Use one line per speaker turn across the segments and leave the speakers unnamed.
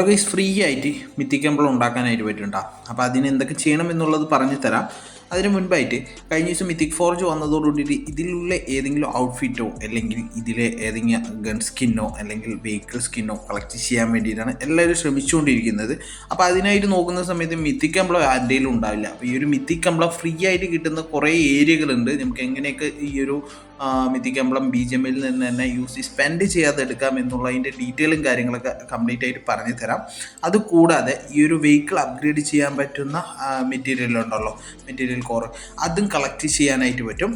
Guys free ആയിട്ട് മിത്തിക്കമ്പിൾ ഉണ്ടാക്കാനായിട്ട് പറ്റുന്നുണ്ടോ അപ്പോൾ അതിന് എന്തൊക്കെ ചെയ്യണം എന്നുള്ളത് പറഞ്ഞു തരാം. അതിന് മുൻപായിട്ട് കഴിഞ്ഞ ദിവസം മിത്തിക് ഫോർജ് വന്നതോടുകൂടി ഇതിലുള്ള ഏതെങ്കിലും ഔട്ട്ഫിറ്റോ അല്ലെങ്കിൽ ഇതിലെ ഏതെങ്കിലും ഗൺ സ്കിന്നോ അല്ലെങ്കിൽ വെഹിക്കിൾ സ്കിന്നോ കളക്ട് ചെയ്യാൻ വേണ്ടിയിട്ടാണ് എല്ലാവരും ശ്രമിച്ചുകൊണ്ടിരിക്കുന്നത്. അപ്പോൾ അതിനായിട്ട് നോക്കുന്ന സമയത്ത് മിത്തിക് അമ്പളം ആരുടെയിലും ഉണ്ടാവില്ല. അപ്പോൾ ഈ ഒരു മിത്തിക് അമ്പളം ഫ്രീ ആയിട്ട് കിട്ടുന്ന കുറേ ഏരിയകളുണ്ട് നമുക്ക് എങ്ങനെയൊക്കെ ഈ ഒരു കമ്പളം ബി ജി എമ്മിൽ നിന്ന് തന്നെ യൂസ് സ്പെൻഡ് ചെയ്യാതെ എടുക്കാം എന്നുള്ളതിന്റെ ഡീറ്റെയിലും കാര്യങ്ങളൊക്കെ കംപ്ലീറ്റ് ആയിട്ട് പറഞ്ഞു തരാം. അതുകൂടാതെ ഈ ഒരു വെഹിക്കിൾ അപ്ഗ്രേഡ് ചെയ്യാൻ പറ്റുന്ന മെറ്റീരിയൽ ഉണ്ടല്ലോ മെറ്റീരിയൽ കോർ അതും കളക്ട് ചെയ്യാനായിട്ട് പറ്റും.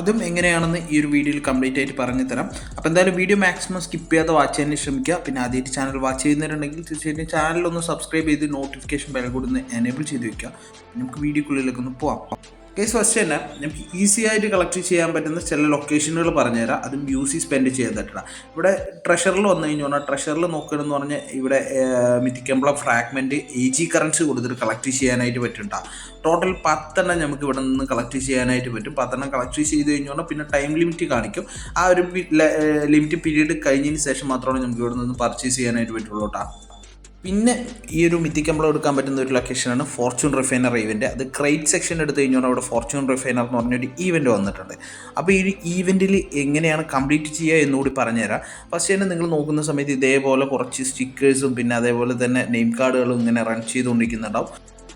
അതും എങ്ങനെയാണെന്ന് ഈ ഒരു വീഡിയോയിൽ കംപ്ലീറ്റ് ആയിട്ട് പറഞ്ഞു തരാം. അപ്പോൾ എന്തായാലും വീഡിയോ മാക്സിമം സ്കിപ്പ് ചെയ്യാതെ വാച്ച് ചെയ്യാൻ ശ്രമിക്കുക. പിന്നെ ആദ്യമായിട്ട് ചാനൽ വാച്ച് ചെയ്യുന്നവരുണ്ടെങ്കിൽ തീർച്ചയായിട്ടും ചാനലൊന്ന് സബ്സ്ക്രൈബ് ചെയ്ത് നോട്ടിഫിക്കേഷൻ ബെൽ കൂടി ഒന്ന് എനേബിൾ ചെയ്ത് വയ്ക്കുക നമുക്ക് വീഡിയോക്കുള്ളിലേക്ക് ഒന്ന് പോവാം. കേസ് ഫസ്റ്റ് തന്നെ നമുക്ക് ഈസി ആയിട്ട് കളക്ട് ചെയ്യാൻ പറ്റുന്ന ചില ലൊക്കേഷനുകൾ പറഞ്ഞുതരാം. അതും യൂസി സ്പെൻഡ് ചെയ്തിട്ടാണ് ഇവിടെ ട്രഷറിൽ വന്നു കഴിഞ്ഞു. പറഞ്ഞാൽ ട്രഷറിൽ നോക്കുകയെന്ന് പറഞ്ഞാൽ ഇവിടെ മിത്തിക്കമ്പളം ഫ്രാഗ്മെന്റ് എ ജി കറൻസി കൊടുത്തിട്ട് കളക്ട് ചെയ്യാനായിട്ട് പറ്റുണ്ടാ ടോട്ടൽ പത്തെണ്ണം നമുക്ക് ഇവിടെ നിന്ന് കളക്ട് ചെയ്യാനായിട്ട് പറ്റും. പത്തെണ്ണം കളക്ട് ചെയ്ത് കഴിഞ്ഞു പറഞ്ഞാൽ പിന്നെ ടൈം ലിമിറ്റ് കാണിക്കും. ആ ഒരു ലിമിറ്റ് പീരീഡ് കഴിഞ്ഞതിന് ശേഷം മാത്രമാണ് നമുക്ക് ഇവിടെ നിന്ന് പർച്ചേസ് ചെയ്യാനായിട്ട് പറ്റുള്ളൂ കേട്ടോ പിന്നെ ഈ ഒരു മിത്തിക്കമ്പളം എടുക്കാൻ പറ്റുന്ന ഒരു ലൊക്കേഷനാണ് ഫോർച്യൂൺ റിഫൈനർ ഈവന്റ് അത് ക്രൈറ്റ് സെക്ഷൻ എടുത്തു കഴിഞ്ഞാൽ അവിടെ ഫോർച്യൂൺ റിഫൈനർ എന്ന് പറഞ്ഞൊരു ഈവന്റ് വന്നിട്ടുണ്ട്. അപ്പോൾ ഈ ഒരു ഈവന്റിൽ എങ്ങനെയാണ് കംപ്ലീറ്റ് ചെയ്യുക എന്നുകൂടി പറഞ്ഞുതരാം. ഫസ്റ്റ് തന്നെ നിങ്ങൾ നോക്കുന്ന സമയത്ത് ഇതേപോലെ കുറച്ച് സ്റ്റിക്കേഴ്സും പിന്നെ അതേപോലെ തന്നെ നെയിം കാർഡുകളും ഇങ്ങനെ റൺ ചെയ്തുകൊണ്ടിരിക്കുന്നുണ്ടാവും.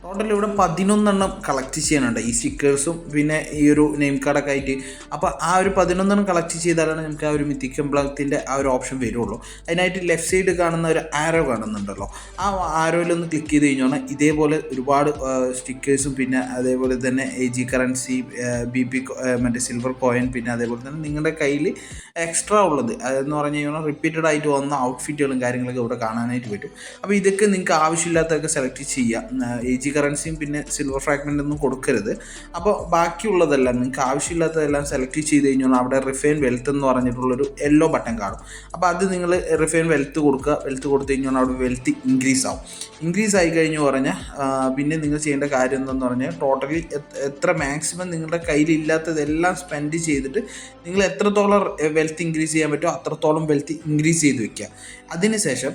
ടോട്ടൽ ഇവിടെ പതിനൊന്നെണ്ണം കളക്ട് ചെയ്യാനുണ്ട്. ഈ സ്റ്റിക്കേഴ്സും പിന്നെ ഈ ഒരു നെയിം കാർഡൊക്കെ ആയിട്ട്. അപ്പോൾ ആ ഒരു പതിനൊന്നെണ്ണം കളക്ട് ചെയ്താലാണ് നമുക്ക് ആ ഒരു മിത്തിക് എംപ്ലത്തിന്റെ ആ ഒരു ഓപ്ഷൻ വരുള്ളൂ. അതിനായിട്ട് ലെഫ്റ്റ് സൈഡ് കാണുന്ന ഒരു ആരോ കാണുന്നുണ്ടല്ലോ. ആ ആരോയിലൊന്ന് ക്ലിക്ക് ചെയ്ത് കഴിഞ്ഞാൽ ഇതേപോലെ ഒരുപാട് സ്റ്റിക്കേഴ്സും പിന്നെ അതേപോലെ തന്നെ A G currency B P മറ്റേ സിൽവർ കോയിൻ പിന്നെ അതേപോലെ തന്നെ നിങ്ങളുടെ കയ്യിൽ എക്സ്ട്രാ ഉള്ളത്. അതെന്ന് പറഞ്ഞു കഴിഞ്ഞാൽ റിപ്പീറ്റഡ് ആയിട്ട് വന്ന ഔട്ട്ഫിറ്റുകളും കാര്യങ്ങളൊക്കെ ഇവിടെ കാണാനായിട്ട് പറ്റും. അപ്പോൾ ഇതൊക്കെ നിങ്ങൾക്ക് ആവശ്യമില്ലാത്തതൊക്കെ സെലക്ട് ചെയ്യാം. എ ജി കറൻസിയും പിന്നെ സിൽവർ ഫ്രാഗ്മെന്റ് ഒന്നും കൊടുക്കരുത്. അപ്പോൾ ബാക്കിയുള്ളതെല്ലാം നിങ്ങൾക്ക് ആവശ്യമില്ലാത്തതെല്ലാം സെലക്ട് ചെയ്ത് കഴിഞ്ഞാൽ അവിടെ റിഫൈൻ വെൽത്ത് എന്ന് പറഞ്ഞിട്ടുള്ളൊരു യെല്ലോ ബട്ടൺ കാണും. അപ്പോൾ അത് നിങ്ങൾ റിഫൈൻ വെൽത്ത് കൊടുക്കുക. വെൽത്ത് കൊടുത്തു കഴിഞ്ഞാൽ അവിടെ വെൽത്ത് ഇൻക്രീസ് ആവും. ഇൻക്രീസ് ആയി കഴിഞ്ഞു പറഞ്ഞാൽ പിന്നെ നിങ്ങൾ ചെയ്യേണ്ട കാര്യം എന്തെന്ന് പറഞ്ഞാൽ ടോട്ടലി എത്ര മാക്സിമം നിങ്ങളുടെ കയ്യിലില്ലാത്തതെല്ലാം സ്പെൻഡ് ചെയ്തിട്ട് നിങ്ങൾ എത്രത്തോളം വെൽത്ത് ഇൻക്രീസ് ചെയ്യാൻ പറ്റുമോ അത്രത്തോളം വെൽത്ത് ഇൻക്രീസ് ചെയ്ത് വെക്കുക. അതിനുശേഷം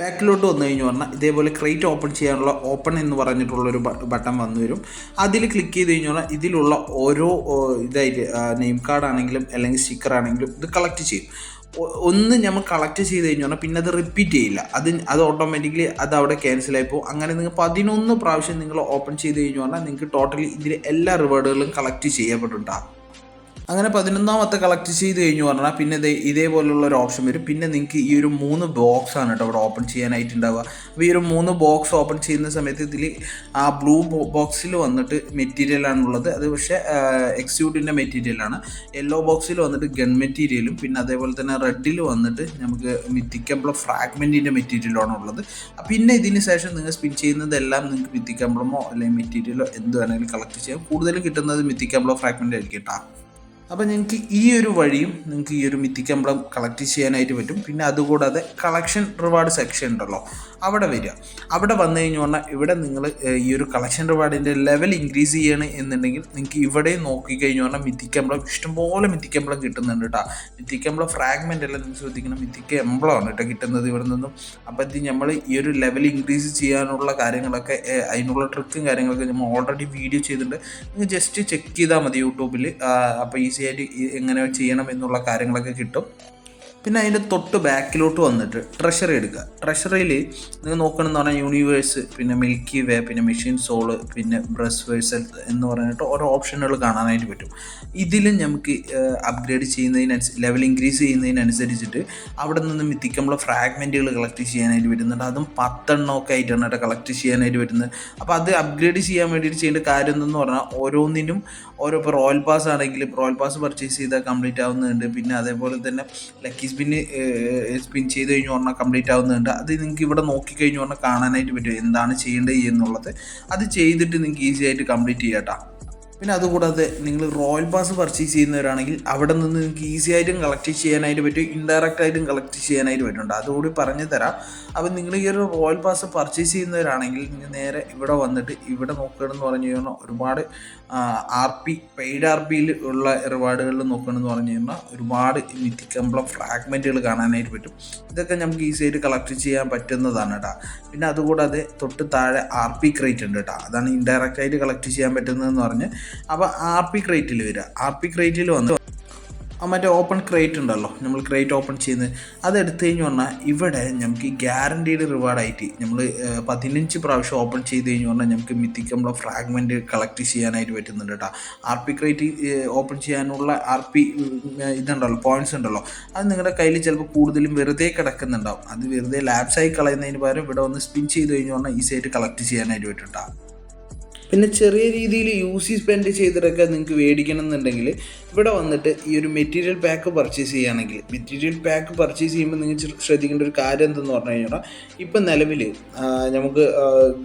ബാക്കിലോട്ട് വന്നു കഴിഞ്ഞു പറഞ്ഞാൽ ഇതേപോലെ ക്രേറ്റ് ഓപ്പൺ ചെയ്യാനുള്ള ഓപ്പൺ എന്ന് പറഞ്ഞിട്ടുള്ളൊരു ബട്ടൺ വന്നു വരും. അതിൽ ക്ലിക്ക് ചെയ്ത് കഴിഞ്ഞു പറഞ്ഞാൽ ഇതിലുള്ള ഓരോ ഇതായിട്ട് നെയിം കാർഡ് ആണെങ്കിലും അല്ലെങ്കിൽ സ്റ്റിക്കർ ആണെങ്കിലും ഇത് കളക്ട് ചെയ്യും. ഒന്ന് നമ്മൾ കളക്ട് ചെയ്ത് കഴിഞ്ഞു പറഞ്ഞാൽ പിന്നെ അത് റിപ്പീറ്റ് ചെയ്യില്ല. അത് അത് ഓട്ടോമാറ്റിക്കലി അത് അവിടെ ക്യാൻസൽ പോകും. അങ്ങനെ നിങ്ങൾ പതിനൊന്ന് പ്രാവശ്യം നിങ്ങൾ ഓപ്പൺ ചെയ്ത് കഴിഞ്ഞു പറഞ്ഞാൽ നിങ്ങൾക്ക് ടോട്ടലി ഇതിൽ എല്ലാ റിവാർഡുകളും കളക്ട് ചെയ്യപ്പെട്ടിട്ടുണ്ടാകും അങ്ങനെ പതിനൊന്നാമത്തെ കളക്ട് ചെയ്ത് കഴിഞ്ഞു പറഞ്ഞാൽ പിന്നെ ഇതേ ഇതേപോലുള്ള ഒരു ഓപ്ഷൻ വരും. പിന്നെ നിങ്ങൾക്ക് ഈ ഒരു മൂന്ന് ബോക്സ് ആണ് കേട്ടോ ഇവിടെ ഓപ്പൺ ചെയ്യാനായിട്ട് ഉണ്ടാവുക അപ്പോൾ ഈ ഒരു മൂന്ന് ബോക്സ് ഓപ്പൺ ചെയ്യുന്ന സമയത്ത് ഇതിൽ ആ ബ്ലൂ ബോക്സിൽ വന്നിട്ട് മെറ്റീരിയൽ ആണുള്ളത്. അത് പക്ഷേ എക്സ്യൂട്ടിന്റെ മെറ്റീരിയലാണ് യെല്ലോ ബോക്സിൽ വന്നിട്ട് ഗൺ മെറ്റീരിയലും പിന്നെ അതേപോലെ തന്നെ റെഡിൽ വന്നിട്ട് നമുക്ക് മിത്തിക്കമ്പളം ഫ്രാഗ്മെന്റിന്റെ മെറ്റീരിയലാണ് ഉള്ളത്. പിന്നെ ഇതിന് ശേഷം നിങ്ങൾ സ്പിൻ ചെയ്യുന്നതെല്ലാം നിങ്ങൾക്ക് മിത്തിക്കമ്പളമോ അല്ലെങ്കിൽ മെറ്റീരിയലോ എന്ത് വേണമെങ്കിലും കളക്ട് ചെയ്യാം. കൂടുതൽ കിട്ടുന്നത് മിത്തിക്കമ്പളം ഫ്രാഗ്മെന്റ് ആയിരിക്കും കേട്ടോ അപ്പോൾ നിങ്ങൾക്ക് ഈ ഒരു വഴിയും നിങ്ങൾക്ക് ഈ ഒരു മിത്തിക്കമ്പളം കളക്ട് ചെയ്യാനായിട്ട് പറ്റും. പിന്നെ അതുകൂടാതെ കളക്ഷൻ റിവാർഡ് സെക്ഷൻ ഉണ്ടല്ലോ. അവിടെ വരിക. അവിടെ വന്നു കഴിഞ്ഞു പറഞ്ഞാൽ ഇവിടെ നിങ്ങൾ ഈ ഒരു കളക്ഷൻ റിവാർഡിന്റെ ലെവൽ ഇൻക്രീസ് ചെയ്യണം എന്നുണ്ടെങ്കിൽ നിങ്ങൾക്ക് ഇവിടെ നോക്കി കഴിഞ്ഞു പറഞ്ഞാൽ മിത്തിക്കമ്പളം ഇഷ്ടംപോലെ മിത്തിക്കമ്പളം കിട്ടുന്നുണ്ട് കേട്ടോ മിത്തിക്കമ്പളം ഫ്രാഗ്മെന്റ് അല്ല നിങ്ങൾ ശ്രദ്ധിക്കണം. മിത്തിക്ക എംബ്ലമാണ് കേട്ടോ കിട്ടുന്നത് ഇവിടെ നിന്നും. അപ്പോൾ ഇത് നമ്മൾ ഈ ഒരു ലെവൽ ഇൻക്രീസ് ചെയ്യാനുള്ള കാര്യങ്ങളൊക്കെ അതിനുള്ള ട്രിക്കും കാര്യങ്ങളൊക്കെ നമ്മൾ ഓൾറെഡി വീഡിയോ ചെയ്തിട്ടുണ്ട്. നിങ്ങൾ ജസ്റ്റ് ചെക്ക് ചെയ്താൽ മതി യൂട്യൂബിൽ. അപ്പോൾ ഈസി ആയിട്ട് എങ്ങനെ ചെയ്യണം എന്നുള്ള കാര്യങ്ങളൊക്കെ കിട്ടും. പിന്നെ അതിന്റെ തൊട്ട് ബാക്കിലോട്ട് വന്നിട്ട് ട്രഷറി എടുക്കുക. ട്രഷറിയിൽ നിങ്ങൾ നോക്കണമെന്ന് പറഞ്ഞാൽ യൂണിവേഴ്സ് പിന്നെ മിൽക്കി വേ പിന്നെ മെഷീൻ സോൾ പിന്നെ ബ്രസ് വേഴ്സൽ എന്ന് പറഞ്ഞിട്ട് ഓരോ ഓപ്ഷനുകൾ കാണാനായിട്ട് പറ്റും. ഇതിലും നമുക്ക് അപ്ഗ്രേഡ് ചെയ്യുന്നതിനനുസരിച്ച് ലെവൽ ഇൻക്രീസ് ചെയ്യുന്നതിനനുസരിച്ചിട്ട് അവിടെ നിന്ന് മിത്തിക്കുമ്പോൾ ഫ്രാഗ്മെന്റുകൾ കളക്ട് ചെയ്യാനായിട്ട് വരുന്നുണ്ട് അതും പത്തെണ്ണമൊക്കെ ആയിട്ടാണ് കേട്ടോ കളക്ട് ചെയ്യാനായിട്ട് വരുന്നത് അപ്പോൾ അത് അപ്ഗ്രേഡ് ചെയ്യാൻ വേണ്ടിയിട്ട് ചെയ്യേണ്ട കാര്യം എന്തെന്ന് പറഞ്ഞാൽ ഓരോന്നിനും ഓരോ ഇപ്പോൾ റോയൽ പാസ് ആണെങ്കിൽ റോയൽ പാസ് പർച്ചേസ് ചെയ്താൽ കംപ്ലീറ്റ് ആവുന്നുണ്ട്. പിന്നെ അതേപോലെ തന്നെ ലക്കി സ്പിന്ന് സ്പിൻ ചെയ്ത് കഴിഞ്ഞു പറഞ്ഞാൽ കംപ്ലീറ്റ് ആവുന്നുണ്ട്. അത് നിങ്ങൾക്ക് ഇവിടെ നോക്കിക്കഴിഞ്ഞു പറഞ്ഞാൽ കാണാനായിട്ട് പറ്റും. എന്താണ് ചെയ്യേണ്ടത് എന്നുള്ളത്. അത് ചെയ്തിട്ട് നിങ്ങൾക്ക് ഈസി ആയിട്ട് കംപ്ലീറ്റ് ചെയ്യാം കേട്ടോ. പിന്നെ അതുകൂടാതെ നിങ്ങൾ റോയൽ പാസ് പർച്ചേസ് ചെയ്യുന്നവരാണെങ്കിൽ അവിടെ നിന്ന് നിങ്ങൾക്ക് ഈസി ആയിട്ടും കളക്ട് ചെയ്യാനായിട്ട് പറ്റും ഇൻഡയറക്റ്റ് ആയിട്ടും കളക്ട് ചെയ്യാനായിട്ട് പറ്റുന്നുണ്ട്. അതുകൂടി പറഞ്ഞു തരാം. അപ്പം നിങ്ങൾ ഈ ഒരു റോയൽ പാസ് പർച്ചേസ് ചെയ്യുന്നവരാണെങ്കിൽ നിങ്ങൾ നേരെ ഇവിടെ വന്നിട്ട് ഇവിടെ നോക്കുകയാണെന്ന് പറഞ്ഞു കഴിഞ്ഞാൽ ഒരുപാട് ആർ പി പെയ്ഡ് ആർ പിയിൽ ഉള്ള റിവാർഡുകളിൽ നോക്കുകയാണെന്ന് പറഞ്ഞു കഴിഞ്ഞാൽ ഒരുപാട് മിത്തിക്കമ്പളം ഫ്രാഗ്മെന്റുകൾ കാണാനായിട്ട് പറ്റും. ഇതൊക്കെ നമുക്ക് ഈസി ആയിട്ട് കളക്ട് ചെയ്യാൻ പറ്റുന്നതാണ് കേട്ടോ പിന്നെ അതുകൂടാതെ തൊട്ട് താഴെ ആർ പി ക്രേറ്റ് ഉണ്ട് കേട്ടോ അതാണ് ഇൻഡയറക്റ്റ് ആയിട്ട് കളക്ട് ചെയ്യാൻ പറ്റുന്നതെന്ന് പറഞ്ഞ് അപ്പോൾ ആർ പി ക്രേറ്റിൽ വരിക ആർ പി ക്രേറ്റിൽ വന്ന് മറ്റേ ഓപ്പൺ ക്രേറ്റ് ഉണ്ടല്ലോ നമ്മൾ ക്രേറ്റ് ഓപ്പൺ ചെയ്യുന്നത് അതെടുത്തു കഴിഞ്ഞ് പറഞ്ഞാൽ ഇവിടെ നമുക്ക് ഗ്യാരണ്ടീഡ് റിവാർഡായിട്ട് നമ്മൾ പതിനഞ്ച് പ്രാവശ്യം ഓപ്പൺ ചെയ്ത് കഴിഞ്ഞ് പറഞ്ഞാൽ നമുക്ക് മിത്തിക്കുമ്പോൾ ഫ്രാഗ്മെന്റ് കളക്ട് ചെയ്യാനായിട്ട് പറ്റുന്നുണ്ട് കേട്ടോ ആർ പി ക്രേറ്റ് ഓപ്പൺ ചെയ്യാനുള്ള ആർ പി ഇതുണ്ടല്ലോ പോയിന്റ്സ് ഉണ്ടല്ലോ അത് നിങ്ങളുടെ കയ്യിൽ ചിലപ്പോൾ കൂടുതലും വെറുതെ കിടക്കുന്നുണ്ടാവും. അത് വെറുതെ ലാബ്സായി കളയുന്നതിന് പകരം ഇവിടെ വന്ന് സ്പിൻ ചെയ്ത് കഴിഞ്ഞ് പറഞ്ഞാൽ ഈസി ആയിട്ട് കളക്ട് ചെയ്യാനായിട്ട് പറ്റും കേട്ടോ പിന്നെ ചെറിയ രീതിയിൽ യൂസി സ്പെൻഡ് ചെയ്തിട്ടൊക്കെ നിങ്ങൾക്ക് മേടിക്കണം എന്നുണ്ടെങ്കിൽ ഇവിടെ വന്നിട്ട് ഈ ഒരു മെറ്റീരിയൽ പാക്ക് പർച്ചേസ് ചെയ്യുകയാണെങ്കിൽ മെറ്റീരിയൽ പാക്ക് പർച്ചേസ് ചെയ്യുമ്പോൾ നിങ്ങൾ ശ്രദ്ധിക്കേണ്ട ഒരു കാര്യം എന്തെന്ന് പറഞ്ഞു കഴിഞ്ഞാൽ ഇപ്പം നിലവിൽ നമുക്ക്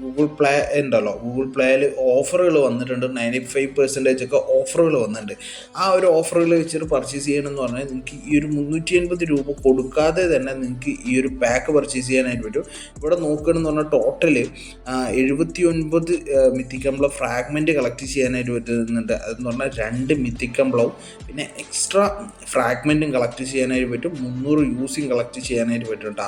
ഗൂഗിൾ പ്ലേ ഉണ്ടല്ലോ. ഗൂഗിൾ പ്ലേയിൽ ഓഫറുകൾ വന്നിട്ടുണ്ട്. നയന്റി ഫൈവ് പെർസെന്റേജ് ഒക്കെ ഓഫറുകൾ വന്നിട്ടുണ്ട്. ആ ഒരു ഓഫറുകൾ വെച്ചിട്ട് പർച്ചേസ് ചെയ്യണമെന്ന് പറഞ്ഞാൽ നിങ്ങൾക്ക് ഈ ഒരു മുന്നൂറ്റി എൺപത് രൂപ കൊടുക്കാതെ തന്നെ നിങ്ങൾക്ക് ഈ ഒരു പാക്ക് പർച്ചേസ് ചെയ്യാനായിട്ട് പറ്റും. ഇവിടെ നോക്കുകയാണെന്ന് പറഞ്ഞാൽ ടോട്ടൽ എഴുപത്തി ഒൻപത് മിത്തിക്കമ്പളം ഫ്രാഗ്മെന്റ് കളക്ട് ചെയ്യാനായിട്ട് പറ്റുന്നുണ്ട്. അതെന്ന് പറഞ്ഞാൽ രണ്ട് മിത്തിക്കമ്പളവും പിന്നെ എക്സ്ട്രാ ഫ്രാഗ്മെന്റും കളക്ട് ചെയ്യാനായിട്ട് പറ്റും. മുന്നൂറ് യൂസിങ് കളക്ട് ചെയ്യാനായിട്ട് പറ്റും കേട്ടോ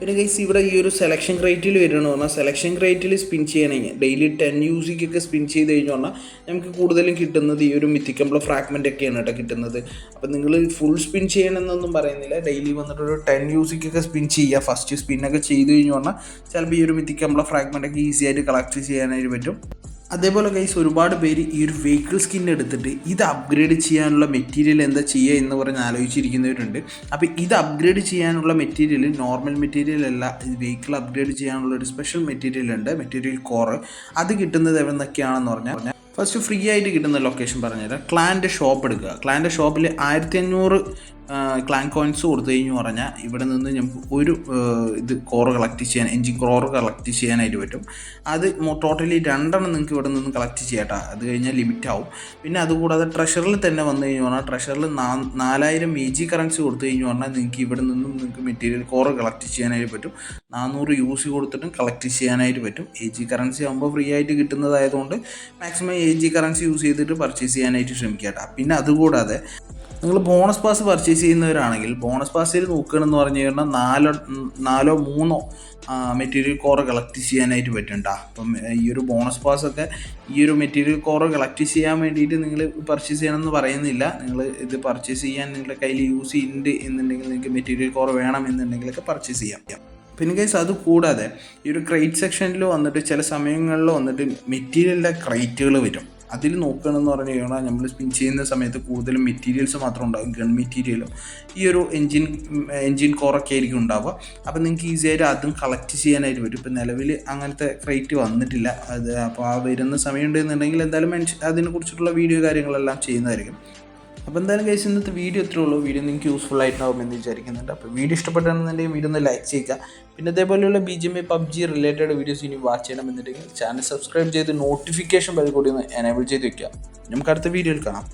പിന്നെ ഗൈസ് ഇവിടെ ഈ ഒരു സെലക്ഷൻ ക്രൈറ്റിൽ വരണമെന്ന് പറഞ്ഞാൽ സെലക്ഷൻ ക്രൈറ്റിൽ സ്പിൻ ചെയ്യണമെങ്കിൽ ഡെയിലി ടെൻ യൂസിക്കൊക്കെ സ്പിൻ ചെയ്ത് കഴിഞ്ഞു പറഞ്ഞാൽ നമുക്ക് കൂടുതലും കിട്ടുന്നത് ഈ ഒരു മിത്തിക്കമ്പിള ഫ്രാഗ്മെന്റ് ഒക്കെയാണ് കേട്ടോ കിട്ടുന്നത്. അപ്പം നിങ്ങൾ ഫുൾ സ്പിൻ ചെയ്യണമെന്നൊന്നും പറയുന്നില്ല. ഡെയിലി വന്നിട്ട് ഒരു ടെൻ യൂസിക്കൊക്കെ സ്പിൻ ചെയ്യുക ഫസ്റ്റ് സ്പിന്നൊക്കെ ചെയ്ത് കഴിഞ്ഞു പറഞ്ഞാൽ ചിലപ്പോൾ ഈ ഒരു മിത്തിക്കമ്പിള ഫ്രാഗ്മെന്റ് ഒക്കെ ഈസി ആയിട്ട് കളക്ട് ചെയ്യാനായിട്ട് പറ്റും. അതേപോലെ ഗൈസ് ഒരുപാട് പേര് ഈ ഒരു വെഹിക്കിൾ സ്കിൻ എടുത്തിട്ട് ഇത് അപ്ഗ്രേഡ് ചെയ്യാനുള്ള മെറ്റീരിയൽ എന്താ ചെയ്യുക എന്ന് പറഞ്ഞ് ആലോചിച്ചിരിക്കുന്നവരുണ്ട്. അപ്പോൾ ഇത് അപ്ഗ്രേഡ് ചെയ്യാനുള്ള മെറ്റീരിയൽ നോർമൽ മെറ്റീരിയൽ അല്ല ഇത് വെഹിക്കിൾ അപ്ഗ്രേഡ് ചെയ്യാനുള്ള ഒരു സ്പെഷ്യൽ മെറ്റീരിയൽ ഉണ്ട് മെറ്റീരിയൽ കോർ അത് കിട്ടുന്നത് എവിടെ നിന്നൊക്കെയാണെന്ന് പറഞ്ഞാൽ ഫസ്റ്റ് ഫ്രീ ആയിട്ട് കിട്ടുന്ന ലൊക്കേഷൻ പറഞ്ഞുതരാം. ക്ലാന്റെ ഷോപ്പ് എടുക്കുക. ക്ലാന്റെ ഷോപ്പിൽ ആയിരത്തി അഞ്ഞൂറ് ക്ലാൻ കോയിൻസ് കൊടുത്തു കഴിഞ്ഞു പറഞ്ഞാൽ ഇവിടെ നിന്ന് നമുക്ക് ഒരു ഇത് കോർ കളക്ട് ചെയ്യാൻ എൻജിൻ കോർ കളക്ട് ചെയ്യാനായിട്ട് പറ്റും. അത് ടോട്ടലി രണ്ടെണ്ണം നിങ്ങൾക്ക് ഇവിടെ നിന്ന് കളക്ട് ചെയ്യാട്ടാ. അത് കഴിഞ്ഞാൽ ലിമിറ്റ് ആവും. പിന്നെ അതുകൂടാതെ ട്രഷറിൽ തന്നെ വന്നു കഴിഞ്ഞു പറഞ്ഞാൽ ട്രഷറിൽ നാലായിരം എ ജി കറൻസി കൊടുത്തു കഴിഞ്ഞു പറഞ്ഞാൽ നിങ്ങൾക്ക് ഇവിടെ നിന്നും നിങ്ങൾക്ക് മെറ്റീരിയൽ കോർ കളക്ട് ചെയ്യാനായിട്ട് പറ്റും. നാനൂറ് യൂസ് കൊടുത്തിട്ടും കളക്ട് ചെയ്യാനായിട്ട് പറ്റും. എ ജി കറൻസി ആകുമ്പോൾ ഫ്രീ ആയിട്ട് കിട്ടുന്നതായതുകൊണ്ട് maximum A G currency use ചെയ്തിട്ട് പർച്ചേസ് ചെയ്യാനായിട്ട് ശ്രമിക്കുക കേട്ടോ പിന്നെ അതുകൂടാതെ നിങ്ങൾ ബോണസ് പാസ് പർച്ചേസ് ചെയ്യുന്നവരാണെങ്കിൽ ബോണസ് പാസിൽ നോക്കുകയാണെന്ന് പറഞ്ഞു കഴിഞ്ഞാൽ നാലോ നാലോ മൂന്നോ മെറ്റീരിയൽ കോറ് കളക്ട് ചെയ്യാനായിട്ട് പറ്റും ട്ടോ. അപ്പം ഈ ഒരു ബോണസ് പാസ് ഒക്കെ ഈ ഒരു മെറ്റീരിയൽ കോറ് കളക്ട് ചെയ്യാൻ വേണ്ടിയിട്ട് നിങ്ങൾ പർച്ചേസ് ചെയ്യണമെന്ന് പറയുന്നില്ല. നിങ്ങൾ ഇത് പർച്ചേസ് ചെയ്യാൻ നിങ്ങളുടെ കയ്യിൽ യൂസ് ചെയ്യുന്നുണ്ട് എന്നുണ്ടെങ്കിൽ നിങ്ങൾക്ക് മെറ്റീരിയൽ കോറ് വേണം എന്നുണ്ടെങ്കിലൊക്കെ പർച്ചേസ് ചെയ്യാം. പിന്നെ കൈസ് അത് കൂടാതെ ഈ ഒരു ക്രേറ്റ് സെക്ഷനിൽ വന്നിട്ട് ചില സമയങ്ങളിൽ വന്നിട്ട് മെറ്റീരിയലിന്റെ ക്രേറ്റുകൾ വരും. അതിൽ നോക്കുകയാണെന്ന് പറഞ്ഞു കഴിഞ്ഞാൽ നമ്മൾ സ്പിൻ ചെയ്യുന്ന സമയത്ത് കൂടുതലും മെറ്റീരിയൽസ് മാത്രം ഉണ്ടാകും ഗൺ മെറ്റീരിയലും ഈ ഒരു എൻജിൻ എൻജിൻ കോറൊക്കെ ആയിരിക്കും ഉണ്ടാവുക. അപ്പോൾ നിങ്ങൾക്ക് ഈസി ആയിട്ട് അതും കളക്ട് ചെയ്യാനായിട്ട് വരും ഇപ്പോൾ നിലവിൽ അങ്ങനത്തെ ക്രേറ്റ് വന്നിട്ടില്ല. അത് അപ്പോൾ ആ വരുന്ന സമയം ഉണ്ടെന്നുണ്ടെങ്കിൽ എന്തായാലും മെൻഷൻ അതിനെക്കുറിച്ചിട്ടുള്ള വീഡിയോ കാര്യങ്ങളെല്ലാം ചെയ്യുന്നതായിരിക്കും. അപ്പോൾ എന്തായാലും കേസ് ഇന്നത്തെ വീഡിയോ ഇത്രേ ഉള്ളൂ. വീഡിയോ നിങ്ങൾക്ക് യൂസ്ഫുൾ ആയിട്ടുണ്ടാവും എന്ന് വിചാരിക്കുന്നുണ്ട്. അപ്പോൾ വീഡിയോ ഇഷ്ടപ്പെട്ടാണെന്നുണ്ടെങ്കിൽ വീഡിയോ ഒന്ന് ലൈക്ക് ചെയ്യുക. പിന്നെ അതേപോലെയുള്ള B G M PUBG related videos ഇനി വാച്ച് ചെയ്യണമെന്നുണ്ടെങ്കിൽ ചാനൽ സബ്സ്ക്രൈബ് ചെയ്ത് നോട്ടിഫിക്കേഷൻ ബെൽ കൂടി ഒന്ന് എനേബിൾ ചെയ്ത് വെക്കുക. നമുക്ക് അടുത്ത വീഡിയോയിൽ കാണാം.